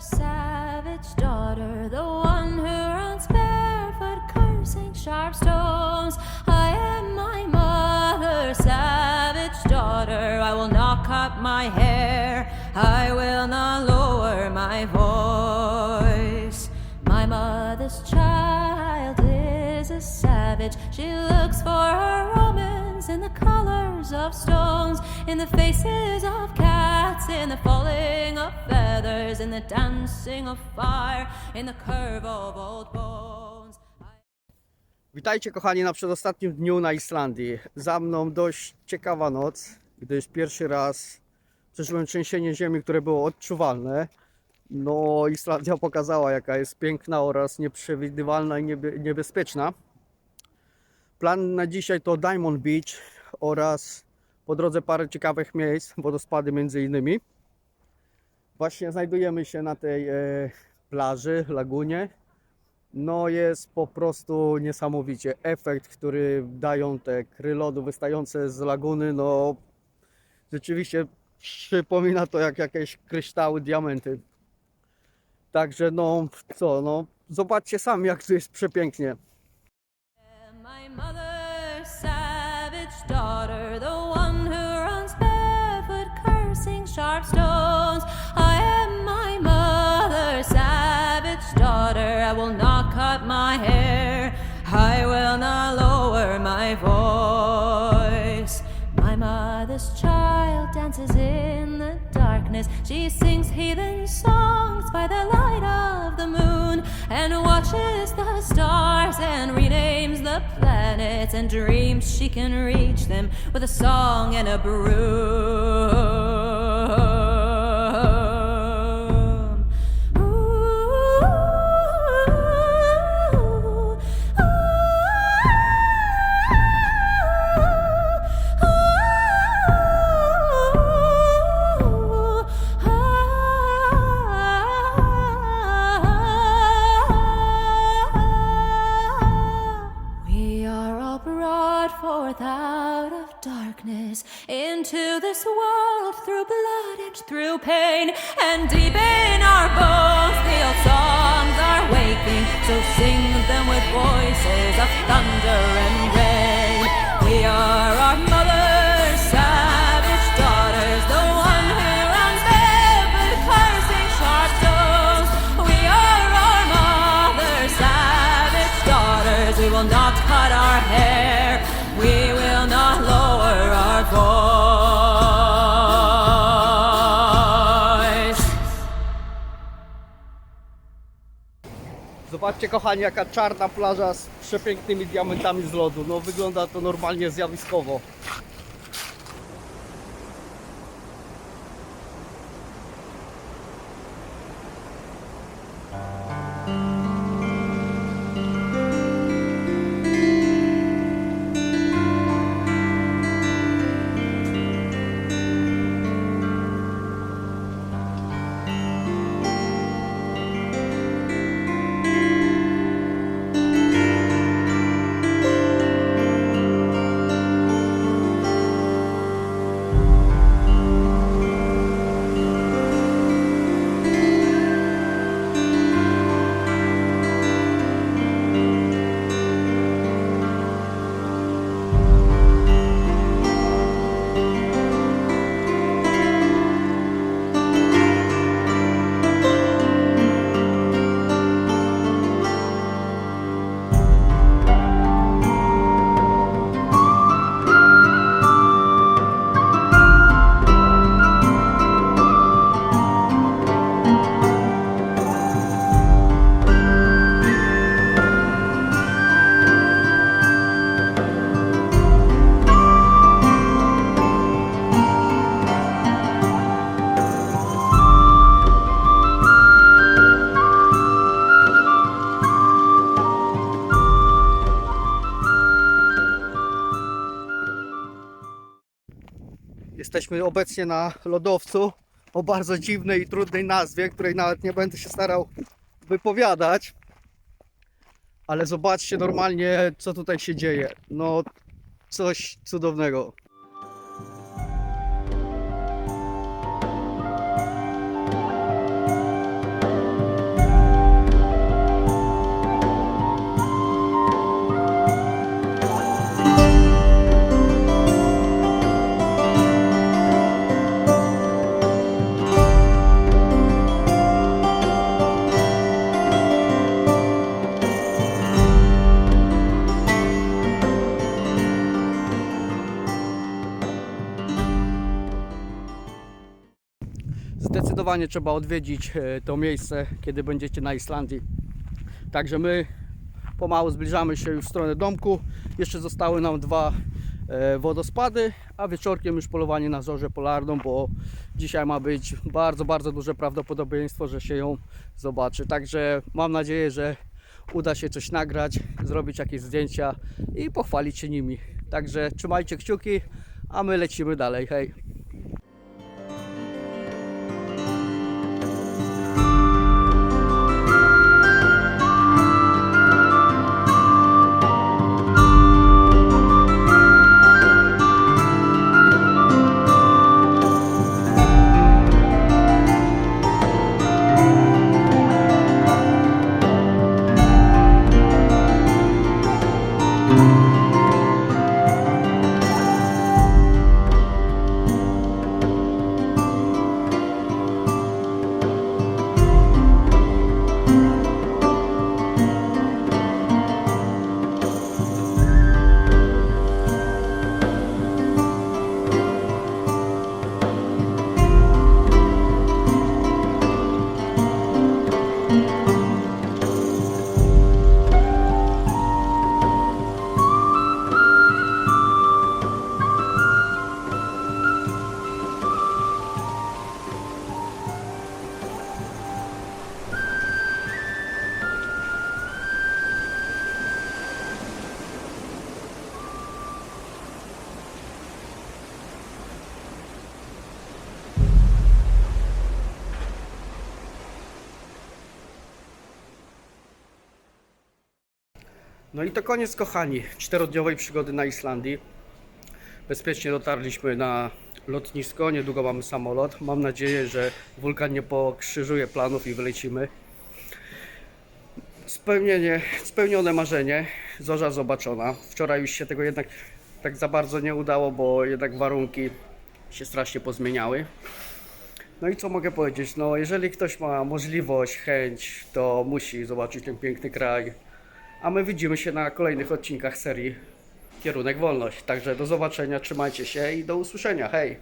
savage daughter, the one who runs barefoot, cursing sharp stones. I am my mother's savage daughter. I will not cut my hair, I will not lower my voice. My mother's child is a savage. She looks for her romance in the colors of stones, in the faces of in the falling of feathers, in the dancing of fire, in the curve of old bones. Witajcie kochani na przedostatnim dniu na Islandii. Za mną dość ciekawa noc, gdyż pierwszy raz przeżyłem trzęsienie ziemi, które było odczuwalne. No, Islandia pokazała, jaka jest piękna oraz nieprzewidywalna i niebe- niebezpieczna. Plan na dzisiaj to Diamond Beach oraz po drodze parę ciekawych miejsc, wodospady między innymi. Właśnie znajdujemy się na tej e, plaży, lagunie. No jest po prostu niesamowicie. Efekt, który dają te kry lodu wystające z laguny, no rzeczywiście przypomina to jak jakieś kryształy, diamenty. Także no co, no zobaczcie sami jak tu jest przepięknie. My mother's sharp stones. I am my mother's savage daughter. I will not cut my hair, I will not lower my voice. My mother's child dances in the darkness. She sings heathen songs by the light of the moon and watches the stars and renames the planets and dreams she can reach them with a song and a broom. Forth out of darkness into this world through blood and through pain, and deep in our bones the old songs are waking. So sing them with voices of thunder and rain. We are our Zobaczcie kochani jaka czarna plaża z przepięknymi diamentami z lodu. No wygląda to normalnie zjawiskowo. Jesteśmy obecnie na lodowcu o bardzo dziwnej i trudnej nazwie, której nawet nie będę się starał wypowiadać. Ale zobaczcie normalnie, co tutaj się dzieje. No, coś cudownego. Zdecydowanie trzeba odwiedzić e, to miejsce, kiedy będziecie na Islandii. Także my pomału zbliżamy się już w stronę domku. Jeszcze zostały nam dwa e, wodospady, a wieczorkiem już polowanie na zorzę polarną, bo dzisiaj ma być bardzo, bardzo duże prawdopodobieństwo, że się ją zobaczy. Także mam nadzieję, że uda się coś nagrać, zrobić jakieś zdjęcia i pochwalić się nimi. Także trzymajcie kciuki, a my lecimy dalej. Hej! No i to koniec, kochani, czterodniowej przygody na Islandii. Bezpiecznie dotarliśmy na lotnisko, niedługo mamy samolot. Mam nadzieję, że wulkan nie pokrzyżuje planów i wylecimy. Spełnienie, spełnione marzenie, zorza zobaczona. Wczoraj już się tego jednak tak za bardzo nie udało, bo jednak warunki się strasznie pozmieniały. No i co mogę powiedzieć? No, jeżeli ktoś ma możliwość, chęć, to musi zobaczyć ten piękny kraj. A my widzimy się na kolejnych odcinkach serii Kierunek Wolność. Także do zobaczenia, trzymajcie się i do usłyszenia. Hej!